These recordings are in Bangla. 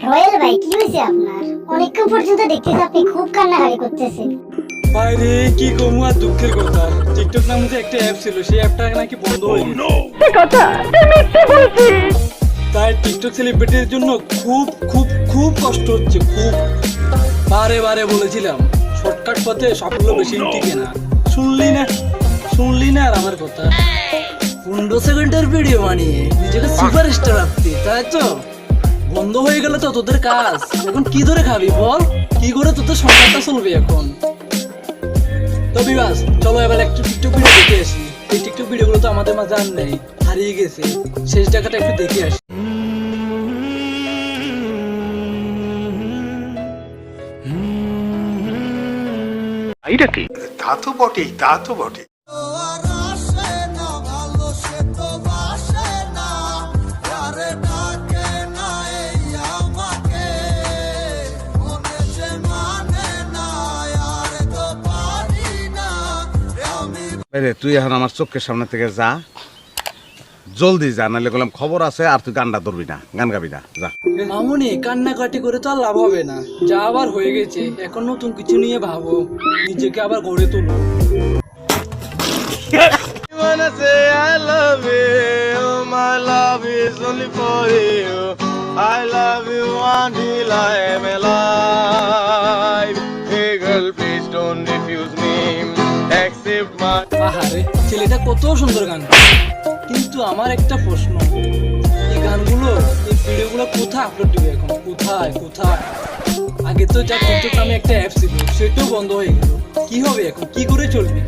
রয়েল ভাই কি হয়েছে আপনার? অনেকক্ষণ পর্যন্ত দেখতেছি আপনি খুব কান্নাকারি করতেছেন। বাইরে কি কমু আর দুঃখের কথা? টিকটক নামে যে একটা অ্যাপ ছিল সেই অ্যাপটা নাকি বন্ধ হয়ে গেছে। তাই টিকটক সেলিব্রিটির জন্য খুব খুব খুব কষ্ট হচ্ছে খুব। বারে বারে বলেছিলাম শর্টকাট পথে সাফল্য বেশি টিকে না। শুনলি না? শুনলি না আর আমার কথা? পনেরো সেকেন্ডের ভিডিও বানিয়ে নিজেকে সুপার স্টার রাখতে তাই তো? বন্ধ হয়ে গেলে তো তোদের কাজ। এখন কি ধরে খাবি বল? কি করে তোদের সংসারটা চলবে এখন? তো বিবাস চলো এবার একটু টিকটক ভিডিও দেখে আসি। এই টিকটক ভিডিওগুলো তো আমাদের মাঝে আর নেই হারিয়ে গেছে। শেষ জায়গাটা একটু দেখে আসি। তা তো বটেই তা তো বটেই। রে তুই এখন আমার চোখের সামনে থেকে যা। জলদি যা নাহলে বললাম খবর আছে আর তুই গানটা ধরবি না গান গাবি না যা। মামুনি কান্নাকাটি করে তো আর লাভ হবে না। যা আবার হয়ে গেছে এখন নতুন কিছু নিয়ে ভাবো। নিজেকে আবার গড়ে তোলো। আহারে কত সুন্দর গান। কিন্তু আমার একটা প্রশ্ন, এই গানগুলো, এই ভিডিওগুলো কোথায় আপলোড দিবে এখন? কোথায় কোথায়? আগে তো যা টিকটক নামে একটা অ্যাপ ছিল, সেটাও বন্ধ হয়ে গেল। কি হবে এখন? কি করে চলবে?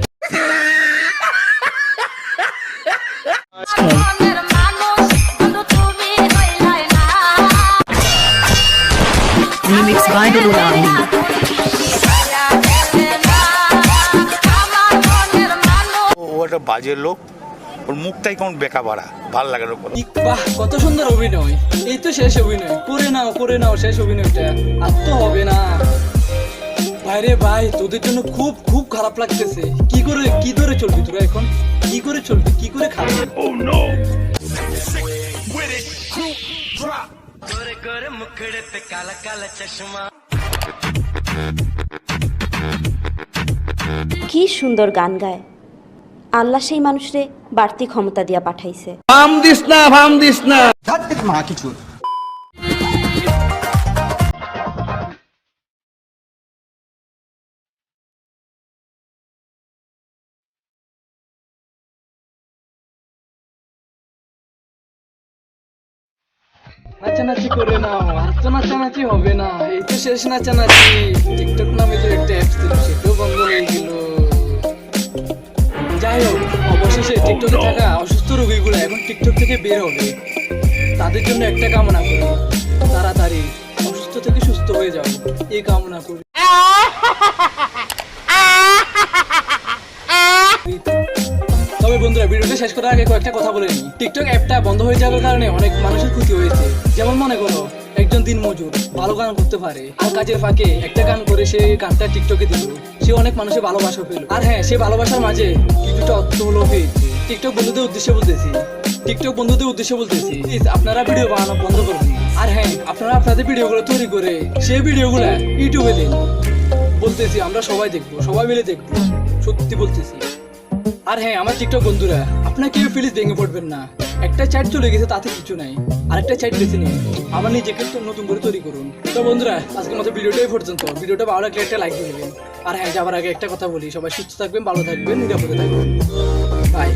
বাজে লোক ওর মুখটাই কেমন বেকা বাড়া ভালো লাগে না কোনো। বাহ কত সুন্দর অভিনয়। এই তো শেষ অভিনয়। করে নাও করে নাও শেষ অভিনয়টা। আর তো হবে না। ভাইরে ভাই তোদের জন্য খুব খুব খারাপ লাগতেছে। কি করে কি করে চলবি তোরা এখন? কি করে চলবি? কি করে খাবি? কি সুন্দর গান গায়। আল্লাহ সেই মানুষরে বাড়তি ক্ষমতা দিয়া পাঠাইছে। নাচানাচি করে নাও আর তো নাচানাচি হবে না। এই তো শেষ নাচানাচি। টিকটক নামে যে একটা অ্যাপ ছিল সেটাও বন্ধ হয়ে গেল। টিকটকে থাকা অসুস্থ রোগীগুলো এখন টিকটক থেকে বের হবে। তাদের জন্য একটা কামনা করি। তাড়াতাড়ি অসুস্থ থেকে সুস্থ হয়ে যাও। এই কামনা করি। তবে বন্ধুরা ভিডিওটা শেষ করার আগে কয়েকটা কথা বলে নিই। টিকটক অ্যাপটা বন্ধ হয়ে যাওয়ার কারণে অনেক মানুষের ক্ষতি হয়েছে। যেমন মনে করো একজন দিন মজুর ভালো গান করতে পারে। আর কাজের ফাঁকে একটা গান করে সে গানটা টিকটকে দিল। সে অনেক মানুষের ভালোবাসা পেল। আর হ্যাঁ সে ভালোবাসার মাঝে কিছুটা অর্থ হলো পেয়েছে। টিকটক বন্ধুদের উদ্দেশ্যে বলতেছি। টিকটক বন্ধুদের উদ্দেশ্যে বলতেছি প্লিজ আপনারা ভিডিও বানানো বন্ধ করুন। আর হ্যাঁ আপনারা আপনাদের ভিডিওগুলো তৈরি করে সেই ভিডিওগুলো ইউটিউবে দিন। বলতেছি, আমরা সবাই দেখব, সবাই মিলে দেখব। সত্যি বলতেছি। আর হ্যাঁ আমার টিকটক বন্ধুরা আপনার কেউ প্লিজ ভেঙে পড়বেন না। একটা চ্যাট চলে গেছে, তাতে কিছু নাই। আরেকটা চ্যাট বেছে নিন। আমার নিজেকে তো নতুন করে তৈরি করুন। তো বন্ধুরা, আজকের মতো ভিডিওটাই পর্যন্ত। ভিডিওটা ভালো লাগলে একটা লাইক দিয়ে দেবেন। আর হ্যাঁ যাবার আগে একটা কথা বলি। সবাই সুস্থ থাকবেন, ভালো থাকবেন, নিরাপদে থাকবেন। বাই